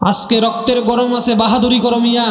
আজকে রক্তের গরম আছে বাহাদুরি গরমিয়া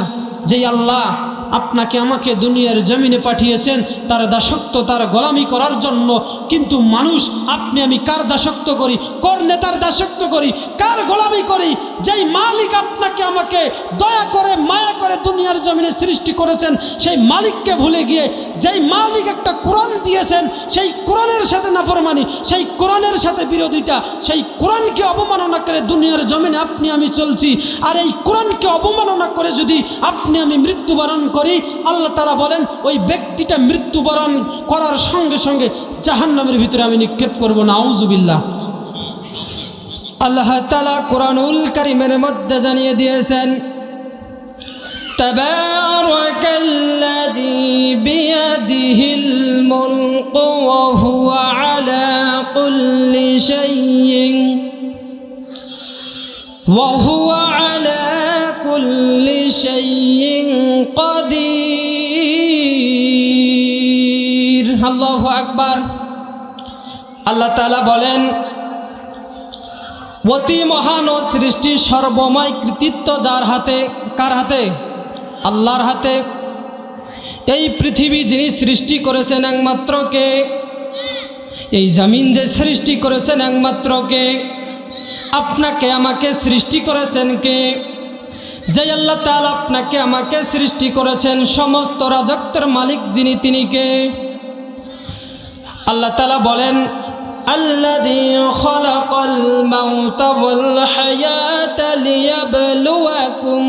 যেই আল্লাহ আপনাকে আমাকে দুনিয়ার জমিনে পাঠিয়েছেন, তার দাসত্ব, তার গোলামি করার জন্য। কিন্তু মানুষ, আপনি আমি কার দাসত্ব করি? কর নেতার দাসত্ব করি? কার গোলামি করি? যেই মালিক আপনাকে আমাকে দয়া করে, মায়া করে দুনিয়ার জমিনে সৃষ্টি করেছেন, সেই মালিককে ভুলে গিয়ে, যেই মালিক একটা কোরআন দিয়েছেন, সেই কোরআনের সাথে নাফরমানি, সেই কোরআনের সাথে বিরোধিতা, সেই কোরআনকে অবমাননা করে দুনিয়ার জমিনে আপনি আমি চলছি। আর এই কোরআনকে অবমাননা করে যদি আপনি আমি মৃত্যুবরণ করি আল্লাহ তালা বলেন ওই ব্যক্তিটা মৃত্যুবরণ করার সঙ্গে সঙ্গে জাহান্নামের ভিতরে আমি নিক্ষেপ করবো না আউজুবিল্লাহ আল্লাহ তালা কোরআনুল কারিমের মধ্যে জানিয়ে দিয়েছেন تبارك الذي بيده الملك وهو على كل شيء وهو على كل شيء নাম্বার। আল্লাহ তালা বলেন, অতি মহান ও সৃষ্টির সর্বময় কৃতিত্ব যার হাতে, কার হাতে? আল্লাহর হাতে। এই পৃথিবী যিনি সৃষ্টি করেছেন একমাত্র কে? এই জামিন যে সৃষ্টি করেছেন একমাত্র কে? আপনাকে আমাকে সৃষ্টি করেছেন কে? যে আল্লাহ তাল আপনাকে আমাকে সৃষ্টি করেছেন, সমস্ত রাজত্বের মালিক যিনি, তিনি কে? আল্লাহ তাআলা বলেন الذي خلق الموت والحياة ليبلوكم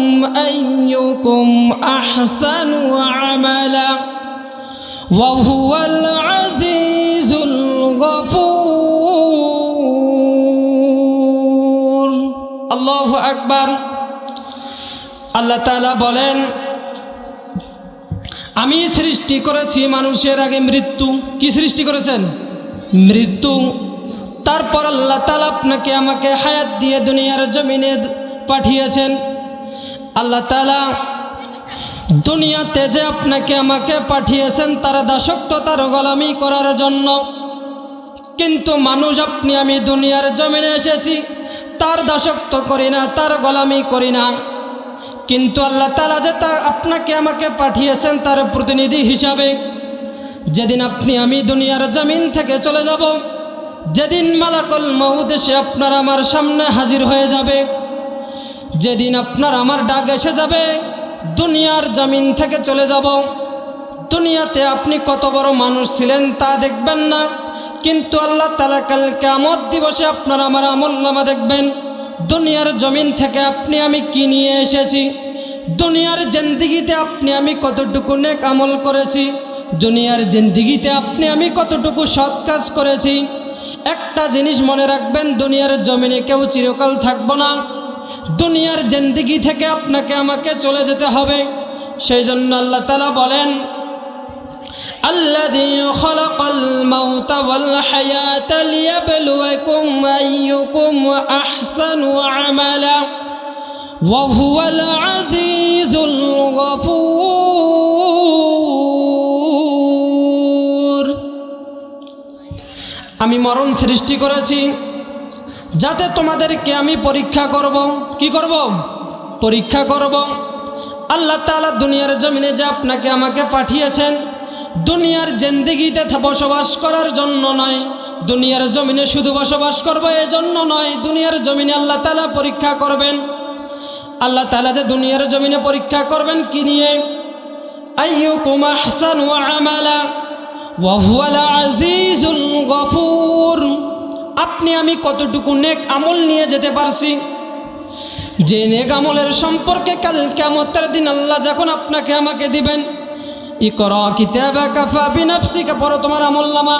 أيكم أحسن عملا وهو العزيز الغفور الله أكبر আল্লাহ তাআলা বলেন আমি সৃষ্টি করেছি মানুষের আগে মৃত্যু। কি সৃষ্টি করেছেন? মৃত্যু। তারপর আল্লাহ তালা আপনাকে আমাকে হায়াত দিয়ে দুনিয়ার জমিনে পাঠিয়েছেন। আল্লাহ তালা দুনিয়াতে যে আপনাকে আমাকে পাঠিয়েছেন, তার দাসত্ব তার গোলামি করার জন্য। কিন্তু মানুষ আপনি, আমি দুনিয়ার জমিনে এসেছি, তার দাসত্ব করি না, তার গোলামি করি না। কিন্তু আল্লাহ তালা যে তা আপনাকে আমাকে পাঠিয়েছেন তার প্রতিনিধি হিসাবে, যেদিন আপনি আমি দুনিয়ার জমিন থেকে চলে যাব, যেদিন মালাকল মহুদ আপনার আমার সামনে হাজির হয়ে যাবে, যেদিন আপনার আমার ডাক এসে যাবে, দুনিয়ার জমিন থেকে চলে যাব। দুনিয়াতে আপনি কত বড় মানুষ ছিলেন তা দেখবেন না, কিন্তু আল্লাহ তালা কাল কেমত দিবসে আপনার আমার আমল নামা দেখবেন। দুনিয়ার জমিন থেকে আপনি আমি কি নিয়ে এসেছি? দুনিয়ার জেন্দিগিতে আপনি আমি কতটুকু নেক আমল করেছি? দুনিয়ার জিন্দিগিতে আপনি আমি কতটুকু সৎ কাজ করেছি? একটা জিনিস মনে রাখবেন, দুনিয়ার জমিনে কেউ চিরকাল থাকব না। দুনিয়ার জিন্দিগি থেকে আপনাকে আমাকে চলে যেতে হবে। সেই জন্য আল্লাহ তালা বলেন الذي خلق الموت والحياة ليبلوكم أيكم أحسن عملا وهو العزيز الغفور আমি মরণ সৃষ্টি করেছি যাতে তোমাদেরকে আমি পরীক্ষা করব কি করব পরীক্ষা করব আল্লাহ তাআলা দুনিয়ার জমিনে যে আপনাকে আমাকে পাঠিয়েছেন দুনিয়ার জেন্দিগিতে বসবাস করার জন্য নয়। দুনিয়ার জমিনে শুধু বসবাস করব এজন্য নয়। দুনিয়ার জমিনে আল্লাহ তালা পরীক্ষা করবেন। আল্লাহ তালা যে দুনিয়ার জমিনে পরীক্ষা করবেন কি নিয়ে? আইয়ুকুম আহসানু আমালা, ওয়া হুয়াল আজিজুল গফুর। আপনি আমি কতটুকু নেক আমল নিয়ে যেতে পারছি? যে নেক আমলের সম্পর্কে কাল কেমতের দিন আল্লাহ যখন আপনাকে আমাকে দিবেন ই কর কিতাবা কাফা বিনাফসিকা, পড়ো তোমার আমল নামা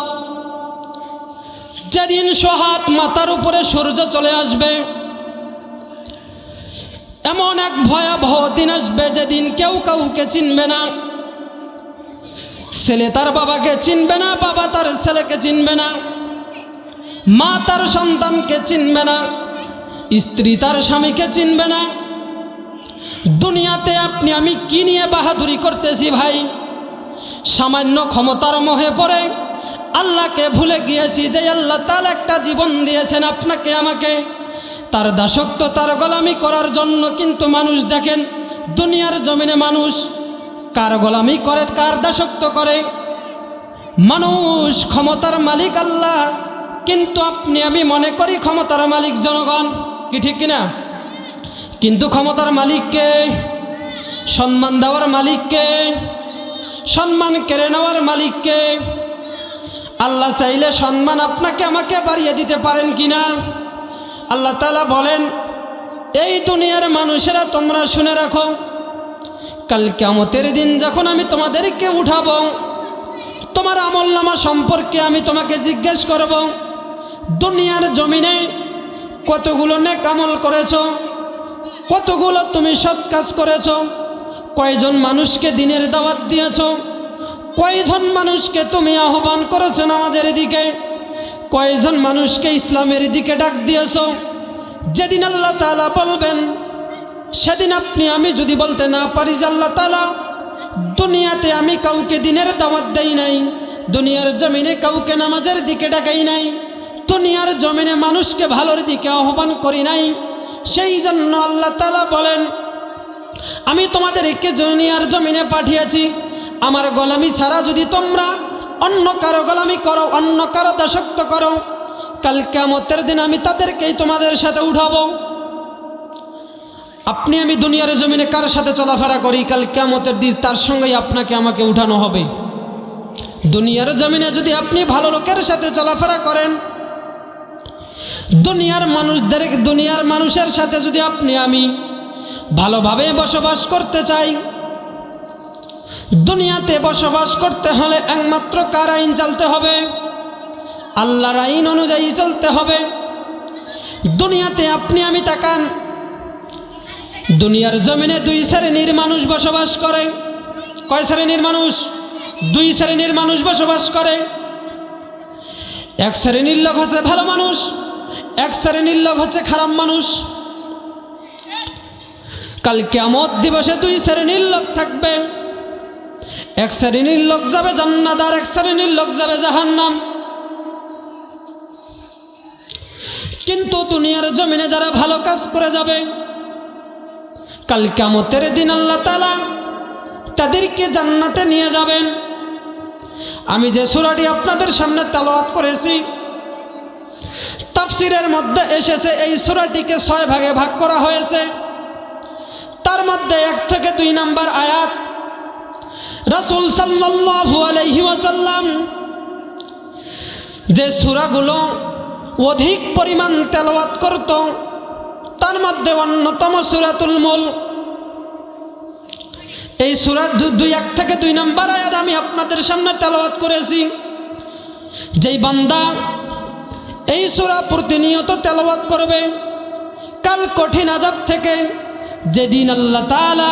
যেদিন সোহাত মাথার উপরে সূর্য চলে আসবে, এমন এক ভয়াবহ দিন আসবে যেদিন কেউ কাউকে চিনবে না। ছেলে তার বাবাকে চিনবে না, বাবা তার ছেলেকে চিনবে না, মা তার সন্তানকে চিনবে না, স্ত্রী তার স্বামীকে চিনবে না। দুনিয়াতে আপনি, আমি কি নিয়ে বাহাদুরি করতেছি ভাই? সামান্য ক্ষমতার মোহে পড়ে। আল্লাহকে ভুলে গিয়েছি যে আল্লাহ তার একটা জীবন দিয়েছেন আপনাকে, আমাকে। তার দাসত্ব, তার গোলামি করার জন্য কিন্তু মানুষ দেখেন, দুনিয়ার জমিনে মানুষ কার গোলামি করে, কার দাসত্ব করে। মানুষ ক্ষমতার মালিক আল্লাহ, কিন্তু আপনি, আমি মনে করি ক্ষমতার মালিক জনগণ, কি ঠিক কিনা? কিন্তু ক্ষমতার মালিককে সম্মান দেওয়ার মালিককে সম্মান কেড়ে নেওয়ার মালিককে। আল্লাহ চাইলে সম্মান আপনাকে আমাকে বাড়িয়ে দিতে পারেন কি না আল্লাহ তালা বলেন, এই দুনিয়ার মানুষেরা তোমরা শুনে রাখো, কাল কেমতের দিন যখন আমি তোমাদেরকে উঠাবো, তোমার আমল নামা সম্পর্কে আমি তোমাকে জিজ্ঞেস করব, দুনিয়ার জমিনে কতগুলো নেক আমল করেছ, কতগুলো তুমি সৎ কাজ করেছ কয়জন মানুষকে দিনের দাওয়াত দিয়েছ? কয়জন মানুষকে তুমি আহ্বান করেছ নামাজের দিকে? কয়জন মানুষকে ইসলামের দিকে ডাক দিয়েছ? যেদিন আল্লাহ তালা বলবেন, সেদিন আপনি, আমি যদি বলতে না পারি যে আল্লাহ তালা দুনিয়াতে আমি কাউকে দিনের দাওয়াত দেই নাই, দুনিয়ার জমিনে কাউকে নামাজের দিকে ডাকাই নাই, দুনিয়ার জমিনে মানুষকে ভালোর দিকে আহ্বান করি নাই, সেই জন্য আল্লাহ তালা বলেন আমি তোমাদেরকে দুনিয়ার জমিনে পাঠিয়েছি। আমার গোলামি ছাড়া যদি তোমরা অন্য কারও গোলামি করো, অন্য কারও দাসত্ব করো, কাল কেমতের দিন আমি তাদেরকেই তোমাদের সাথে উঠাবো। আপনি আমি দুনিয়ার জমিনে কার সাথে চলাফেরা করি, কাল কেমতের দিন তার সঙ্গেই আপনাকে আমাকে উঠানো হবে। দুনিয়ার জমিনে যদি আপনি ভালো লোকের সাথে চলাফেরা করেন, দুনিয়ার মানুষদের, দুনিয়ার মানুষের সাথে যদি আপনি আমি ভালোভাবে বসবাস করতে চাই। দুনিয়াতে বসবাস করতে হলে একমাত্র কার আইন চলতে হবে? আল্লাহর আইন অনুযায়ী চলতে হবে। দুনিয়াতে আপনি আমি তাকান। দুনিয়ার জমিনে দুই শ্রেণির মানুষ বসবাস করে। কয় শ্রেণির মানুষ? দুই শ্রেণির মানুষ বসবাস করে। এক শ্রেণির লোক হচ্ছে ভালো মানুষ, এক শ্রেণির লোক হচ্ছে খারাপ মানুষ। কাল কেমত দিবসে দুই শ্রেণির লোক থাকবে। এক শ্রেণির লোক যাবে জান্নাত আর এক শ্রেণির লোক যাবে জাহান্নাম। কিন্তু দুনিয়ার জমিনে যারা ভালো কাজ করে যাবে, কাল কামতের দিন আল্লাহ তালা তাদেরকে জান্নাতে নিয়ে যাবেন। আমি যে সুরাটি আপনাদের সামনে তালোয়াত করেছি, তাফসিরের মধ্যে এসেছে এই সুরাটিকে ছয় ভাগে ভাগ করা হয়েছে। তার মধ্যে এক থেকে দুই নাম্বার আয়াত। রসুল সাল্লাল্লাহু আলাইহি ওয়াসাল্লাম যে সুরাগুলো অধিক পরিমাণ তেলাওয়াত করত, তার মধ্যে অন্যতম সুরাতুল মুল। এই সুরার দুই এক থেকে দুই নম্বর আয়াত আমি আপনাদের সামনে তেলাওয়াত করেছি। যেই বান্দা এই সুরা প্রতিনিয়ত তেলাওয়াত করবে, কাল কঠিন আজাব থেকে যেদিন আল্লাহ তাআলা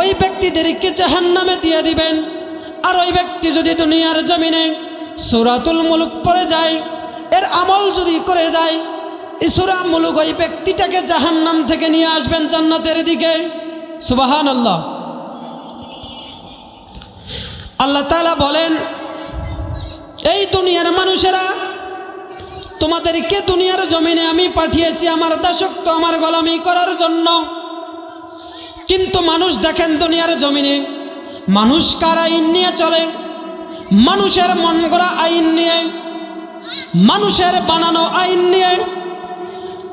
ওই ব্যক্তিদেরকে জাহান্নামে দিয়ে দিবেন, আর ওই ব্যক্তি যদি দুনিয়ার জমিনে সুরাতুল মুলুক পড়ে যায়, এর আমল যদি করে যায়, এই সুরা মুলুক ওই ব্যক্তিটাকে জাহান্নাম থেকে নিয়ে আসবেন জান্নাতের দিকে। সুবাহান আল্লাহ আল্লাহ তালা বলেন, এই দুনিয়ার মানুষেরা, তোমাদেরকে দুনিয়ার জমিনে আমি পাঠিয়েছি আমার দাসত্ব, আমার গোলামি করার জন্য। কিন্তু মানুষ দেখেন দুনিয়ার জমিনে। মানুষ কার আইন নিয়ে চলে? মানুষের মন গড়া আইন নিয়ে। মানুষের বানানো আইন নিয়ে।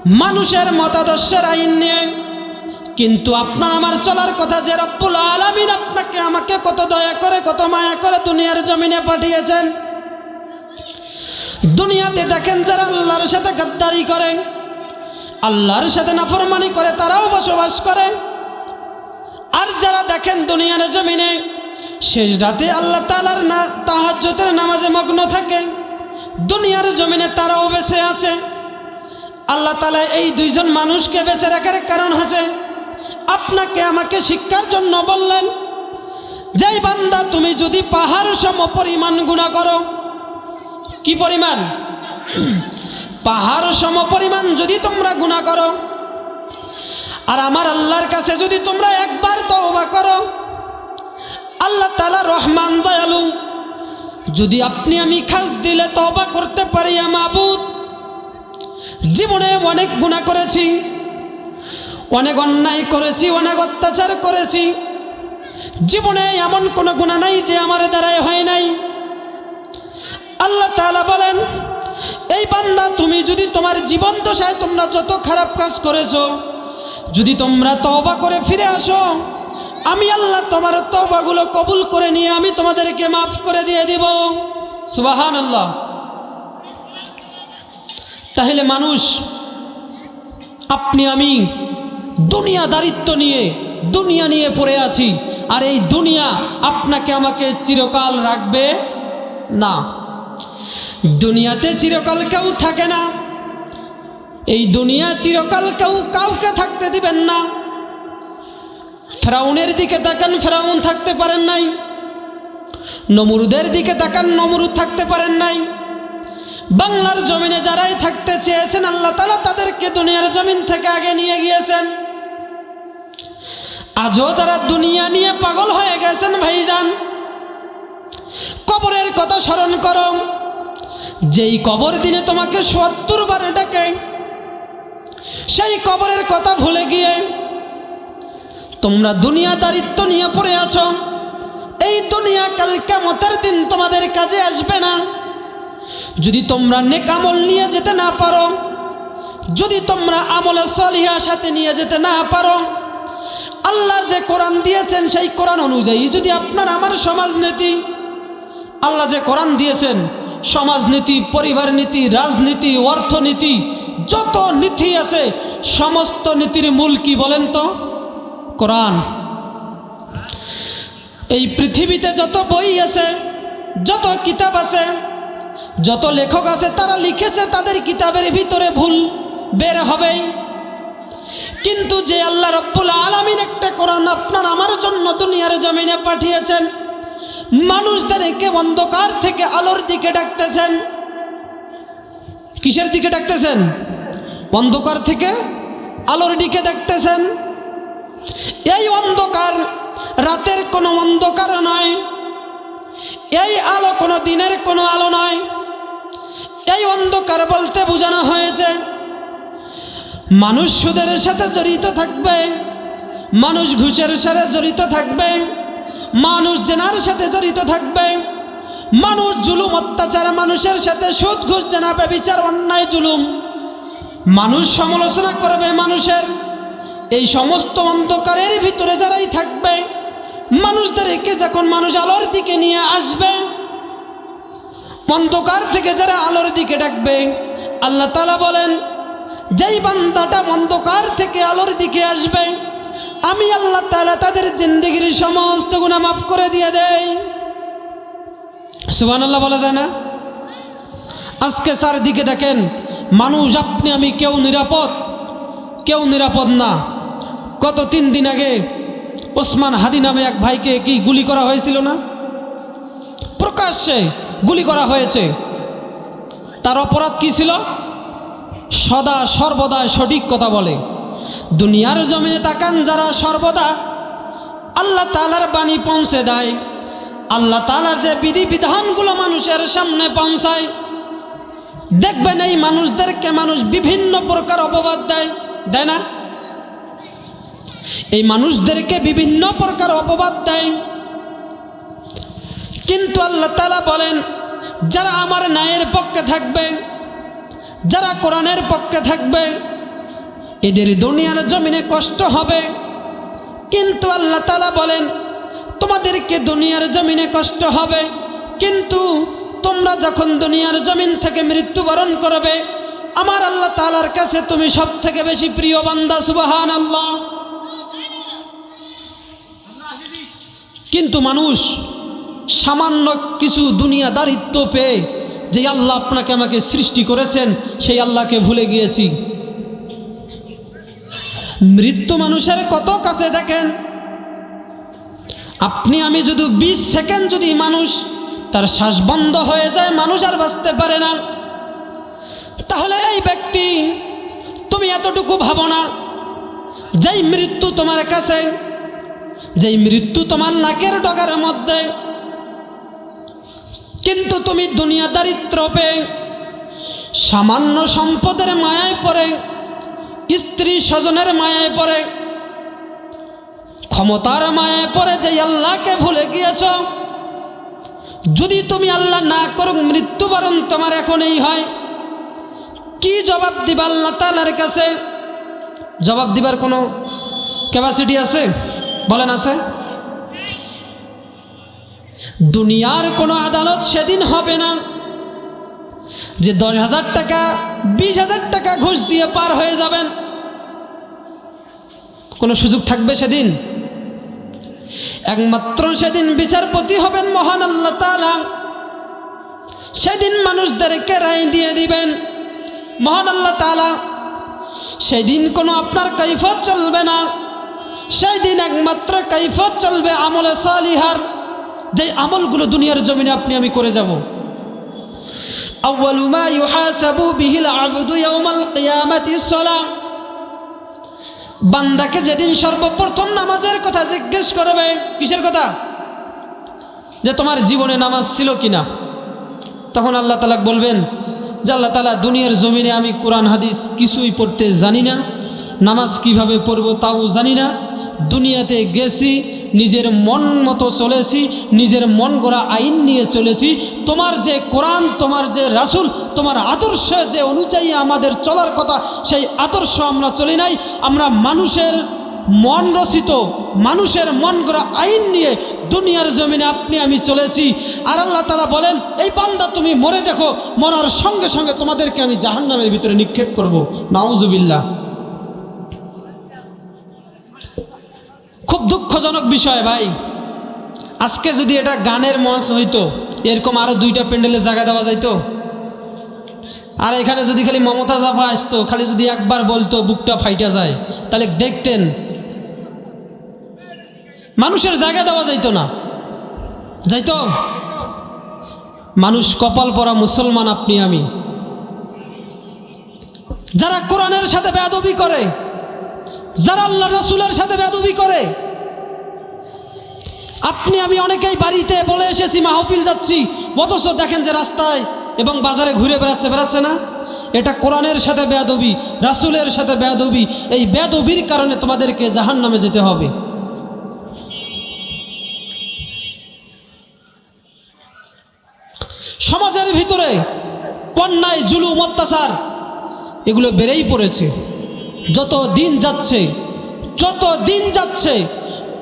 মানুষের মতাদর্শের আইন নিয়ে। কিন্তু আপনার আমার চলার কথা যে রব্বুল আলমিন আপনাকে আমাকে কত দয়া করে, কত মায়া করে দুনিয়ার জমিনে পাঠিয়েছেন। দুনিয়াতে দেখেন যারা আল্লাহর সাথে গাদ্দারি করে, আল্লাহর সাথে নাফরমানি করে, তারাও বসবাস করে। আর যারা দেখেন দুনিয়ার জমিনে, শেষ রাতে আল্লাহ তালার না তাহাজ্যতের নামাজে মগ্ন থাকে। দুনিয়ার জমিনে তারাও বেঁচে আছে। আল্লাহ তালা এই দুইজন মানুষকে বেঁচে রাখার কারণ হচ্ছে, আপনাকে আমাকে শিক্ষার জন্য বললেন, যেই বান্দা তুমি যদি পাহাড় সম পরিমাণ গুণা করো, কি পরিমাণ? পাহাড় সম পরিমাণ যদি তোমরা গুণা করো আর আমার আল্লাহর কাছে যদি তোমরা একবার তওবা করো, আল্লাহ তালা রহমান দয়ালু, যদি আপনি আমি খাস দিলে তওবা করতে পারি মাবুদ। জীবনে অনেক গুণা করেছি, অনেক অন্যায় করেছি, অনেক অত্যাচার করেছি। জীবনে এমন কোনো গুণা নাই যে আমার দ্বারাই হয় নাই। আল্লাহ তালা বলেন, এই বান্দা, তুমি যদি তোমার জীবন দশায় তোমরা যত খারাপ কাজ করেছ যদি তোমরা তওবা করে ফিরে আসো, আমি আল্লাহ তোমার তওবাগুলো কবুল করে নিয়ে আমি তোমাদেরকে মাফ করে দিয়ে দিব। সুবাহান আল্লাহ তাহলে মানুষ, আপনি, আমি দুনিয়া দারিত্ব নিয়ে, দুনিয়া নিয়ে পড়ে আছি, আর এই দুনিয়া আপনাকে আমাকে চিরকাল রাখবে না। দুনিয়াতে চিরকাল কেউ থাকে না। এই দুনিয়া চিরকাল কেউ কাউকে থাকতে দিবেন না। ফেরাউনের দিকে তাকান, ফেরাউন থাকতে পারেন নাই। নমরুদের দিকে তাকান, নমরুদ থাকতে পারেন নাই। বাংলার জমিনে যারাই থাকতে চেয়েছেন, আল্লাহ তালা তাদেরকে দুনিয়ার জমিন থেকে আগে নিয়ে গিয়েছেন। আজও তারা দুনিয়া নিয়ে পাগল হয়ে গেছেন, ভাইজান। কবরের কথা স্মরণ করো। যেই কবর দিনে তোমাকে সত্তর বার ডাকে সেই কবরের কথা ভুলে গিয়ে তোমরা দুনিয়া দারিত্ব নিয়ে পড়ে আছো। এই দুনিয়া কাল কেমতের দিন তোমাদের কাজে আসবে না। যদি তোমরা নেকামল নিয়ে যেতে না পারো, যদি তোমরা আমলে সলিহা সাথে নিয়ে যেতে না পারো, আল্লাহর যে কোরআন দিয়েছেন সেই কোরআন অনুযায়ী যদি আপনার আমার সমাজনীতি, আল্লাহ যে কোরআন দিয়েছেন সমাজনীতি, পরিবার নীতি, রাজনীতি, অর্থনীতি, যত নীতি আছে, সমস্ত নীতির মূল কি বলেন তো? কোরআন। এই পৃথিবীতে যত বই আছে, যত কিতাব আছে, যত লেখক আছে, তারা লিখেছে তাদের কিতাবের ভিতরে ভুল বের হবেই। কিন্তু যে আল্লাহ রব্বুল আলমিন একটা কোরআন আপনার আমার জন্য দুনিয়ার জমিনে পাঠিয়েছেন মানুষদেরকে অন্ধকার থেকে আলোর দিকে ডাকতেছেন। কিসের দিকে ডাকতেছেন? অন্ধকার থেকে আলোর দিকে ডাকতেছেন। এই অন্ধকার রাতের কোনো অন্ধকার নয়। এই আলো কোনো দিনের কোনো আলো নয়। এই অন্ধকার বলতে বোঝানো হয়েছে, মানুষ সুদের সাথে জড়িত থাকবে, মানুষ ঘুষের সাথে জড়িত থাকবে। মানুষ জেনার সাথে জড়িত থাকবে। মানুষ জুলুম, অত্যাচার, মানুষের সাথে সুদ ঘুষ জেনা বিচার অন্যায়, জুলুম। মানুষ সমালোচনা করবে মানুষের। এই সমস্ত অন্ধকারের ভিতরে যারাই থাকবে, মানুষদেরকে যখন মানুষ আলোর দিকে নিয়ে আসবে, অন্ধকার থেকে যারা আলোর দিকে ডাকবে, আল্লাহ তালা বলেন, যেই বান্দাটা অন্ধকার থেকে আলোর দিকে আসবে আমি আল্লাহ তালা তাদের জিন্দগির সমস্ত গুণা মাফ করে দিয়ে দেয় সুবান আল্লাহ বলা যায় না? আজকে চারদিকে দেখেন, মানুষ আপনি, আমি কেউ নিরাপদ কেউ নিরাপদ না। গত তিন দিন আগে ওসমান হাদি নামে এক ভাইকে কি গুলি করা হয়েছিল না? প্রকাশ্যে গুলি করা হয়েছে। তার অপরাধ কি ছিল? সদা সর্বদা সঠিক কথা বলে। দুনিয়ার জমিনে তাকান যারা সর্বদা আল্লাহ তালার বাণী পৌঁছে দেয়। আল্লাহ তালার যে বিধি বিধানগুলো মানুষের সামনে পৌঁছায়। দেখবেন এই মানুষদেরকে মানুষ বিভিন্ন প্রকার অপবাদ দেয় দেয় না? এই মানুষদেরকে বিভিন্ন প্রকার অপবাদ দেয়। কিন্তু আল্লাহ তালা বলেন, যারা আমার ন্যায়ের পক্ষে থাকবে, যারা কোরআনের পক্ষে থাকবে এদের দুনিয়ার জমিনে কষ্ট হবে। কিন্তু আল্লাহ তালা বলেন, তোমাদেরকে দুনিয়ার জমিনে কষ্ট হবে। কিন্তু তোমরা যখন দুনিয়ার জমিন থেকে মৃত্যুবরণ করবে, আমার আল্লাহ তালার কাছে তুমি সব থেকে বেশি প্রিয় বান্দা সুবাহান আল্লাহ কিন্তু মানুষ সামান্য কিছু দুনিয়া দারিত্ব পেয়ে যে আল্লাহ আপনাকে আমাকে সৃষ্টি করেছেন, সেই আল্লাহকে ভুলে গিয়েছি। মৃত্যু মানুষের কত কাছে দেখেন? আপনি, আমি যদি বিশ সেকেন্ড যদি মানুষ, তার শ্বাস বন্ধ হয়ে যায়, মানুষ আর বাঁচতে পারে না। তাহলে এই ব্যক্তি, তুমি এতটুকু ভাবো না, যেই মৃত্যু তোমার কাছে, যেই মৃত্যু তোমার নাকের ডগার মধ্যে, কিন্তু তুমি দুনিয়া দারিদ্র পেয়ে সামান্য সম্পদের মায়ায় পড়ে স্ত্রী স্বজনের মায়ায় পড়ে, ক্ষমতার মায়ায় পড়ে যে আল্লাহকে ভুলে গিয়েছ। যদি তুমি আল্লাহ না করুক, মৃত্যুবরণ তোমার এখনই হয়। কি জবাব দিবা আল্লাহ তালার কাছে? জবাব দিবার কোনো ক্যাপাসিটি আছে? বলেন আছে? দুনিয়ার কোনো আদালত সেদিন হবে না যে দশ হাজার টাকা, বিশ হাজার টাকা ঘুষ দিয়ে পার হয়ে যাবেন। কোনো সুযোগ থাকবে সেদিন? একমাত্র সেদিন বিচারপতি হবেন মহান আল্লাহ তালা সেদিন মানুষদেরকে রায় দিয়ে দিবেন মহান আল্লাহ তালা সেদিন কোনো আপনার কৈফত চলবে না। সেই দিন একমাত্র কৈফত চলবে আমলে সালিহার। যে আমলগুলো দুনিয়ার জমিনে আপনি, আমি করে যাব। আউয়ালু মা ইউহাসাবু বিহিল আবদু ইয়াউমাল সালাহ বান্দাকে যেদিন সর্বপ্রথম নামাজের কথা জিজ্ঞেস করবে, কিসের কথা? যে তোমার জীবনে নামাজ ছিল কিনা? তখন আল্লাহ তালা বলবেন, যে আল্লাহ তালা দুনিয়ার জমিনে আমি কোরআন, হাদিস কিছুই পড়তে জানি না, নামাজ কীভাবে পড়ব তাও জানি না, দুনিয়াতে গেছি নিজের মন মতো চলেছি, নিজের মন গড়া আইন নিয়ে চলেছি। তোমার যে কোরআন, তোমার যে রাসুল, তোমার আদর্শ যে অনুযায়ী আমাদের চলার কথা, সেই আদর্শ আমরা চলি নাই। আমরা মানুষের মন রচিত, মানুষের মন গড়া আইন নিয়ে দুনিয়ার জমিনে আপনি, আমি চলেছি। আর আল্লাহ তালা বলেন, এই বান্দা তুমি মরে দেখো, মরার সঙ্গে সঙ্গে তোমাদেরকে আমি জাহান্নামের ভিতরে নিক্ষেপ করব। নাউজুবিল্লাহ। খুব দুঃখজনক বিষয় ভাই। আজকে যদি এটা গানের মঞ্চ হইতো, এরকম আরও দুইটা প্যান্ডেলে জায়গা দেওয়া যাইতো। আর এখানে যদি খালি মমতা জাফা আসতো, খালি যদি একবার বলতো বুকটা ফাইটা যায়, তাহলে দেখতেন মানুষের জায়গা দেওয়া যাইতো না। যাইতো? মানুষ কপাল পরা মুসলমান আপনি, আমি। যারা কোরআনের সাথে বেদবি করে, যারা আল্লাহ রসুলের সাথে বেদবি করে আপনি, আমি অনেকেই বাড়িতে বলে এসেছি, মাহফিল যাচ্ছি, অথচ দেখেন যে রাস্তায় এবং বাজারে ঘুরে বেড়াচ্ছে বেড়াচ্ছে না? এটা কোরআনের সাথে বেয়াদবি, রাসুলের সাথে বেয়াদবি, এই বেয়াদবির কারণে তোমাদেরকে জাহান নামে যেতে হবে। সমাজের ভিতরে কন্যায় জুলুম, অত্যাচার, এগুলো বেড়েই পড়েছে। যত দিন যাচ্ছে, যত দিন যাচ্ছে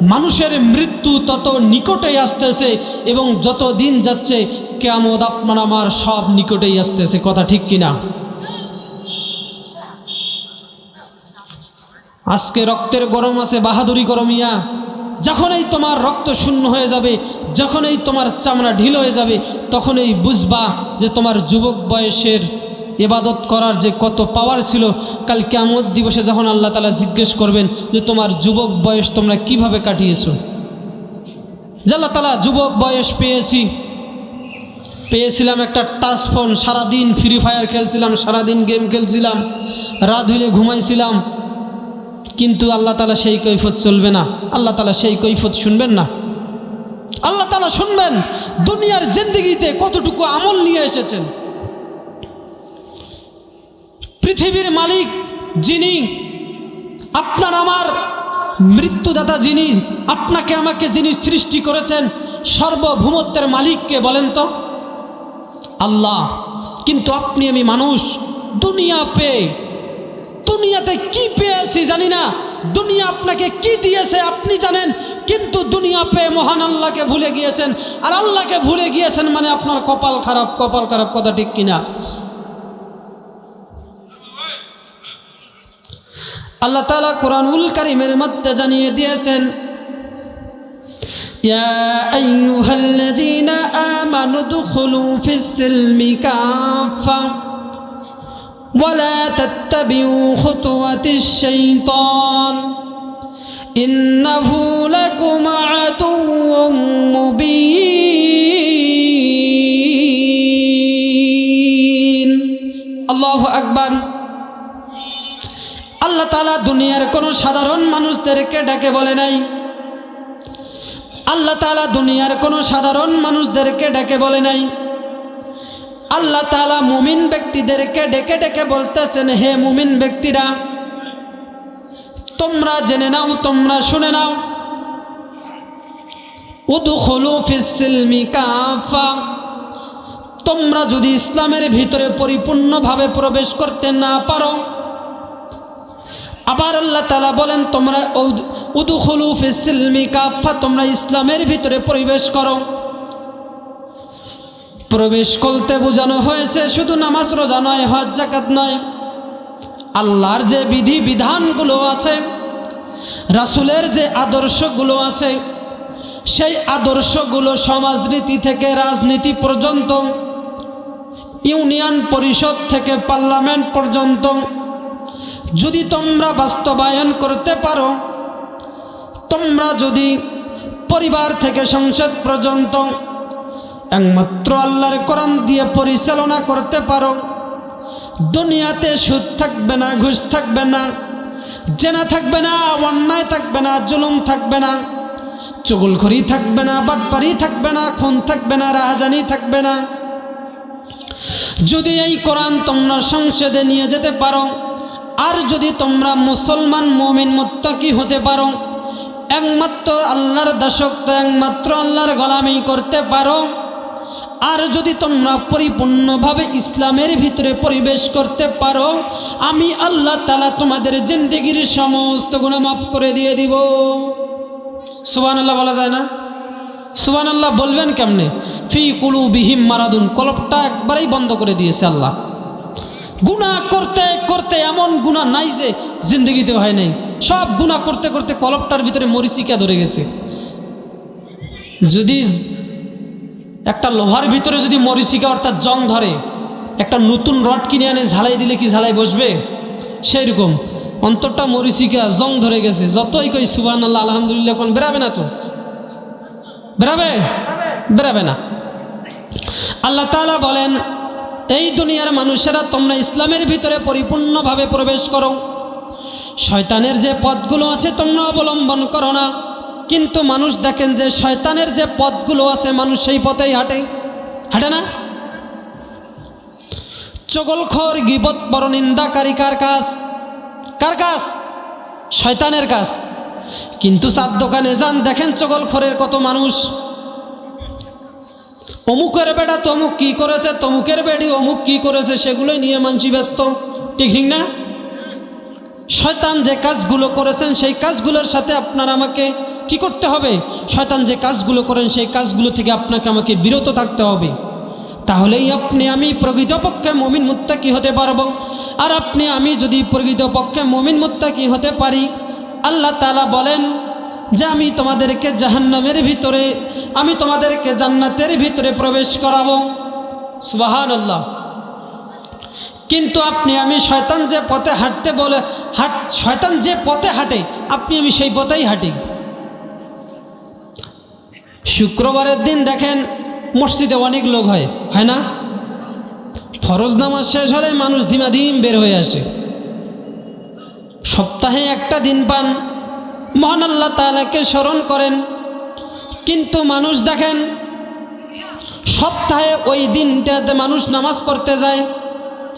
মানুষের মৃত্যু তত নিকটেই আসতেছে এবং যত দিন যাচ্ছে কেমন আপনার আমার সব নিকটেই আসতেছে। কথা ঠিক কিনা? আজকে রক্তের গরম আছে, বাহাদুরি গরমিয়া যখনই তোমার রক্ত শূন্য হয়ে যাবে, যখনই তোমার চামড়া ঢিল হয়ে যাবে, তখনই বুঝবা যে তোমার যুবক বয়সের এবাদত করার যে কত পাওয়ার ছিল, কাল কেমন দিবসে যখন আল্লাহ তালা জিজ্ঞেস করবেন যে তোমার যুবক বয়স তোমরা কীভাবে কাটিয়েছ? যে আল্লাহ তালা যুবক বয়স পেয়েছি, পেয়েছিলাম একটা টাচ ফোন সারাদিন ফ্রি ফায়ার খেলছিলাম, সারাদিন গেম খেলছিলাম, রাত হইলে ঘুমাইছিলাম, কিন্তু আল্লাহ তালা সেই কৈফত চলবে না। আল্লাহ তালা সেই কৈফত শুনবেন না। আল্লাহ তালা শুনবেন, দুনিয়ার জিন্দিগিতে কতটুকু আমল নিয়ে এসেছেন। পৃথিবীর মালিক যিনি, আপনার আমার মৃত্যুদাতা যিনি, আপনাকে আমাকে যিনি সৃষ্টি করেছেন, সর্বভূমত্বের মালিককে বলেন তো? আল্লাহ, কিন্তু আপনি আমি মানুষ, দুনিয়া পেয়ে, দুনিয়াতে কি পেয়েছি জানি না, দুনিয়া আপনাকে কি দিয়েছে আপনি জানেন, কিন্তু দুনিয়া পেয়ে মহান আল্লাহকে ভুলে গিয়েছেন, আর আল্লাহকে ভুলে গিয়েছেন মানে আপনার কপাল খারাপ কপাল খারাপ কথা ঠিক কিনা? আল্লাহ তালা কোরআনুল কারিমের মধ্যে জানিয়ে দিয়েছেন يا أيها الذين آمنوا ادخلوا في السلم كافة ولا تتبعوا خطوة الشيطان إنه لكم عدو مبين الله أكبر আল্লাহ তালা দুনিয়ার কোনো সাধারণ মানুষদেরকে ডেকে বলে নাই। আল্লাহ তালা দুনিয়ার কোনো সাধারণ মানুষদেরকে ডেকে বলে নাই। আল্লাহ তালা মুমিন ব্যক্তিদেরকে ডেকে ডেকে বলতেছেন, হে মুমিন ব্যক্তিরা, তোমরা জেনে নাও, তোমরা শুনে নাও। তোমরা যদি ইসলামের ভিতরে পরিপূর্ণভাবে প্রবেশ করতে না পারো আবার আল্লাহ তালা বলেন, তোমরা উদুখলু ফিসিলমি কাফা তোমরা ইসলামের ভিতরে প্রবেশ করো। প্রবেশ করতে বোঝানো হয়েছে, শুধু নামাজ রোজা নয়, হজ জাকাত নয়। আল্লাহর যে বিধি, বিধানগুলো আছে, রাসুলের যে আদর্শগুলো আছে, সেই আদর্শগুলো সমাজনীতি থেকে রাজনীতি পর্যন্ত, ইউনিয়ন পরিষদ থেকে পার্লামেন্ট পর্যন্ত যদি তোমরা বাস্তবায়ন করতে পারো, তোমরা যদি পরিবার থেকে সংসদ পর্যন্ত একমাত্র আল্লাহর কোরআন দিয়ে পরিচালনা করতে পারো, দুনিয়াতে সুদ থাকবে না, ঘুষ থাকবে না, জেনা থাকবে না, অন্যায় থাকবে না, জুলুম থাকবে না, চুগুলখড়ি থাকবে না, বাটপারি থাকবে না, খুন থাকবে না, রাহাজানি থাকবে না। যদি এই কোরআন তোমরা সংসদে নিয়ে যেতে পারো আর যদি তোমরা মুসলমান মমিন মুত্তাকি হতে পারো, একমাত্র আল্লাহর দাসত্ব, একমাত্র আল্লাহর গোলামি করতে পারো, আর যদি তোমরা পরিপূর্ণভাবে ইসলামের ভিতরে পরিবেশ করতে পারো, আমি আল্লাহ তালা তোমাদের জিন্দগির সমস্ত গুণা মাফ করে দিয়ে দিব। সুবান আল্লাহ বলা যায় না? সুবান আল্লাহ বলবেন কেমনে? ফি কুলু বিহিম মারাদুন, কলপটা একবারেই বন্ধ করে দিয়েছে আল্লাহ। গুণা করতে করতে এমন গুণা নাই যে জিন্দগিতে হয় নাই। সব গুণা করতে করতে কলপটার ভিতরে মরিচিকা ধরে গেছে? যদি একটা লোহার ভিতরে যদি মরিচিকা অর্থাৎ জং ধরে, একটা নতুন রড কিনে আনে ঝালাই দিলে কি ঝালাই বসবে? সেই রকম অন্তরটা মরিচিকা জং ধরে গেছে। যতই কই সুবান আল্লাহ আলহামদুলিল্লাহ কোন বেরাবে না তো? বেরাবে? বেরাবে না। আল্লাহ তালা বলেন এই দুনিয়ার মানুষেরা তোমরা ইসলামের ভিতরে পরিপূর্ণভাবে প্রবেশ করো। শয়তানের যে পথগুলো আছে তোমরা অবলম্বন করো না। কিন্তু মানুষ দেখেন যে শয়তানের যে পথগুলো আছে, মানুষ সেই পথেই হাঁটে। হাঁটে না? চগলখর গিবত বড় নিন্দাকারী কার কাজ? কার কাজ? শয়তানের কাজ। কিন্তু চার দোকানে যান, দেখেন চগলখরের কত মানুষ। অমুকের বেটা তমুক কি করেছে, তমুকের বেডি অমুক কি করেছে, সেগুলোই নিয়ে মানসি ব্যস্ত। ঠিক ঠিক না? শয়তান যে কাজগুলো করেছেন, সেই কাজগুলোর সাথে আপনার আমাকে কি করতে হবে? শয়তান যে কাজগুলো করেন, সেই কাজগুলো থেকে আপনাকে আমাকে বিরত থাকতে হবে। তাহলেই আপনি আমি প্রকৃতপক্ষে মমিন মুত্তা মুত্তাকি হতে পারব। আর আপনি আমি যদি প্রকৃতপক্ষে মমিন মুত্তা মুত্তাকি হতে পারি, আল্লাহ তালা বলেন যে আমি তোমাদেরকে জাহান্নামের ভিতরে, আমি তোমাদেরকে জান্নাতের ভিতরে প্রবেশ করাবো। সুবাহান আল্লাহ কিন্তু আপনি, আমি শয়তান যে পথে হাঁটতে বলে, হাট, শয়তান যে পথে হাঁটে, আপনি, আমি সেই পথেই হাঁটি। শুক্রবারের দিন দেখেন, মসজিদে অনেক লোক হয় হয় না? ফরজ নামাজ শেষ হলে মানুষ ধিমাধিম বের হয়ে আসে। সপ্তাহে একটা দিন পান মহান আল্লাহ তালাকে স্মরণ করেন। কিন্তু মানুষ দেখেন, সপ্তাহে ওই দিনটাতে মানুষ নামাজ পড়তে যায়।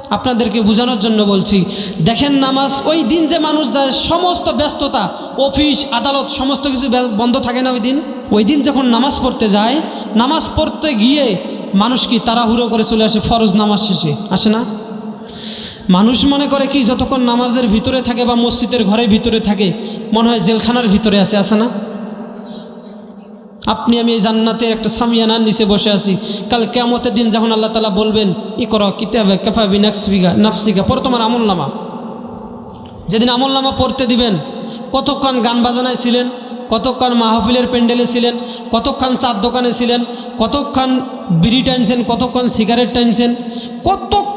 আপনাদেরকে বোঝানোর জন্য বলছি, দেখেন নামাজ, ওই দিন যে মানুষ যায়, সমস্ত ব্যস্ততা, অফিস, আদালত, সমস্ত কিছু বন্ধ থাকে না ওই দিন? ওই দিন যখন নামাজ পড়তে যায়, নামাজ পড়তে গিয়ে মানুষ কি তাড়াহুড়ো করে চলে আসে ফরজ নামাজ শেষে? আসে না? মানুষ মনে করে কি যতক্ষণ নামাজের ভিতরে থাকে বা মসজিদের ঘরের ভিতরে থাকে, মনে হয় জেলখানার ভিতরে আছে আসে না? আপনি আমি এই জান্নাতের একটা সামিয়ানার নিচে বসে আছি। কাল কেমতের দিন যখন আল্লাহ তালা বলবেন, ই করো কিতাবে কেফাবি নাকসিকা নাফসিকা পরে তোমার আমল নামা। যেদিন আমল নামা পড়তে দিবেন, কতক্ষণ গান বাজানায় ছিলেন? কতক্ষণ মাহফিলের প্যান্ডেলে ছিলেন? কতক্ষণ চার দোকানে ছিলেন? কতক্ষণ বিড়ি টানছেন? কতক্ষণ সিগারেট টানছেন? কতক্ষণ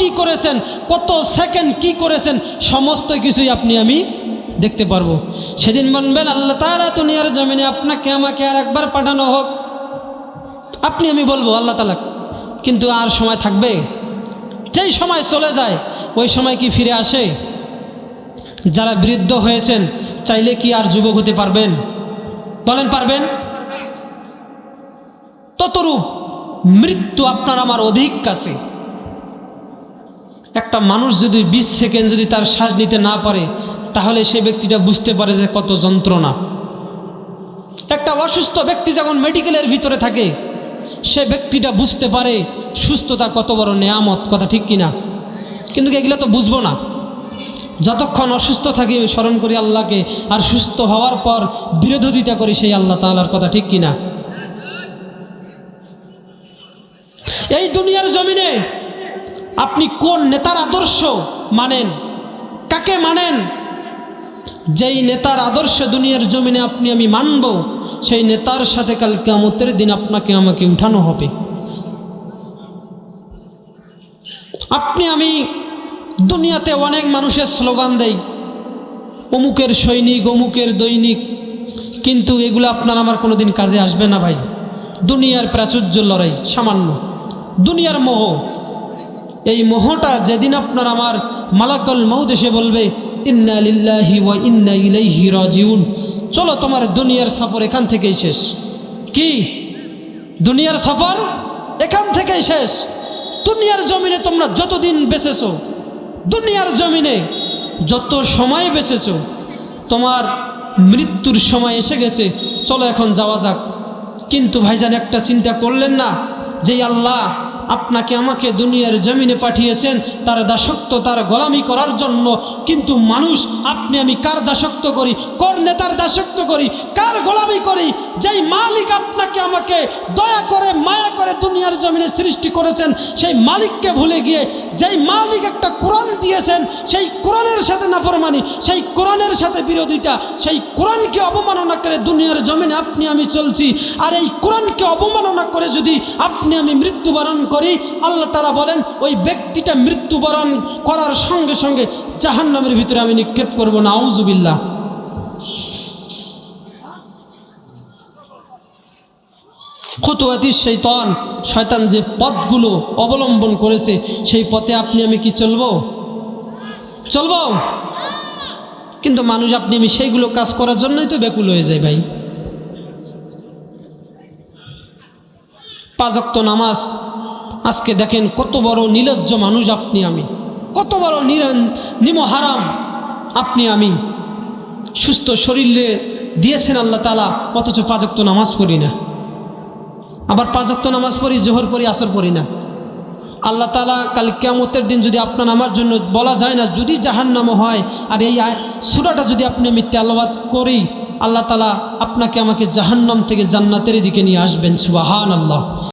কি করেছেন? কত সেকেন্ড কি করেছেন? সমস্ত কিছুই আপনি আমি দেখতে পারব। সেদিন বলবেন, আল্লাহ তালা দুনিয়ার জমিনে আপনাকে, আমাকে আর একবার পাঠানো হোক। আপনি আমি বলব, আল্লাহ তালা কিন্তু আর সময় থাকবে? যেই সময় চলে যায়, ওই সময় কি ফিরে আসে? যারা বৃদ্ধ হয়েছেন, চাইলে কি আর যুবক হতে পারবেন? বলেন, পারবেন? ততরূপ মৃত্যু আপনার আমার অধিক কাছে। একটা মানুষ যদি বিশ সেকেন্ড যদি তার শ্বাস নিতে না পারে, তাহলে সে ব্যক্তিটা বুঝতে পারে যে কত যন্ত্রণা। একটা অসুস্থ ব্যক্তি যখন মেডিকেলের ভিতরে থাকে, সে ব্যক্তিটা বুঝতে পারে সুস্থতা কত বড় নেয়ামত, কথা ঠিক কিনা? কিন্তু এগুলো তো বুঝব না। যতক্ষণ অসুস্থ থাকি স্মরণ করি আল্লাহকে, আর সুস্থ হওয়ার পর বিরোধিতা করি সেই আল্লাহ তাআলার কথা ঠিক কিনা? এই দুনিয়ার জমিনে আপনি কোন নেতার আদর্শ মানেন? কাকে মানেন? যেই নেতার আদর্শ দুনিয়ার জমিনে আপনি আমি মানব, সেই নেতার সাথে কাল কেমতের দিন আপনাকে আমাকে উঠানো হবে। আপনি আমি দুনিয়াতে অনেক মানুষের স্লোগান দেই, অমুকের সৈনিক, অমুকের দৈনিক, কিন্তু এগুলো আপনার আমার কোনো দিন কাজে আসবে না ভাই। দুনিয়ার প্রাচুর্য লড়াই সামান্য। দুনিয়ার মোহ এই মোহটা যেদিন আপনার আমার মালাকল মৌদ এসে বলবে, ইন্না লিল্লাহি ইন্না ইলাইহি রাজিউন। চলো তোমার দুনিয়ার সফর এখান থেকেই শেষ। কি? দুনিয়ার সফর এখান থেকেই শেষ। দুনিয়ার জমিনে তোমরা যতদিন বেঁচেছো, দুনিয়ার জমিনে যত সময় বেঁচেছো, তোমার মৃত্যুর সময় এসে গেছে। চলো এখন যাওয়া যাক। কিন্তু ভাইজান, একটা চিন্তা করলেন না যে আল্লাহ আপনাকে আমাকে দুনিয়ার জমিনে পাঠিয়েছেন, তার দাসত্ব, তার গোলামি করার জন্য। কিন্তু মানুষ, আপনি আমি কার দাসত্ব করি? কর নেতার দাসত্ব করি? কার গোলামি করি? যেই মালিক আপনাকে আমাকে দয়া করে, মায়া করে দুনিয়ার জমিনে সৃষ্টি করেছেন, সেই মালিককে ভুলে গিয়ে, যেই মালিক একটা কোরআন দিয়েছেন, সেই কোরআনের সাথে নাফরমানি, সেই কোরআনের সাথে বিরোধিতা, সেই কোরআনকে অবমাননা করে দুনিয়ার জমিনে আপনি আমি চলছি। আর এই কোরআনকে অবমাননা করে যদি আপনি আমি মৃত্যুবরণ করি আল্লাহ তারা বলেন, ওই ব্যক্তিটা মৃত্যুবরণ করার সঙ্গে সঙ্গে জাহান্নামের ভিতরে আমি নিক্ষেপ করব না আউজুবিল্লাহ খুতুয়াতি শৈতান শয়তান যে পথগুলো অবলম্বন করেছে, সেই পথে আপনি আমি কি চলবো? চলবো? কিন্তু মানুষ, আপনি আমি সেইগুলো কাজ করার জন্যই তো ব্যাকুল হয়ে যায় ভাই। পাঁচক্ত নামাজ আজকে দেখেন কত বড় নিলজ্জ মানুষ আপনি আমি। কত বড় নিরন নিম হারাম আপনি আমি। সুস্থ শরীরে দিয়েছেন আল্লাহ তালা অথচ পাঁচক্ত নামাজ পড়ি না। আবার পাঁচক্ত নামাজ পড়ি, জোহর পড়ি, আসর পড়ি না। আল্লাহ তালা কাল কেমতের দিন যদি আপনার আমার জন্য বলা যায় না, যদি জাহান্নাম হয়, আর এই সুরাটা যদি আপনি আমি তেলাবাদ করি, আল্লাহ তালা আপনাকে আমাকে জাহান্নাম থেকে জান্নাতের দিকে নিয়ে আসবেন সুবাহান আল্লাহ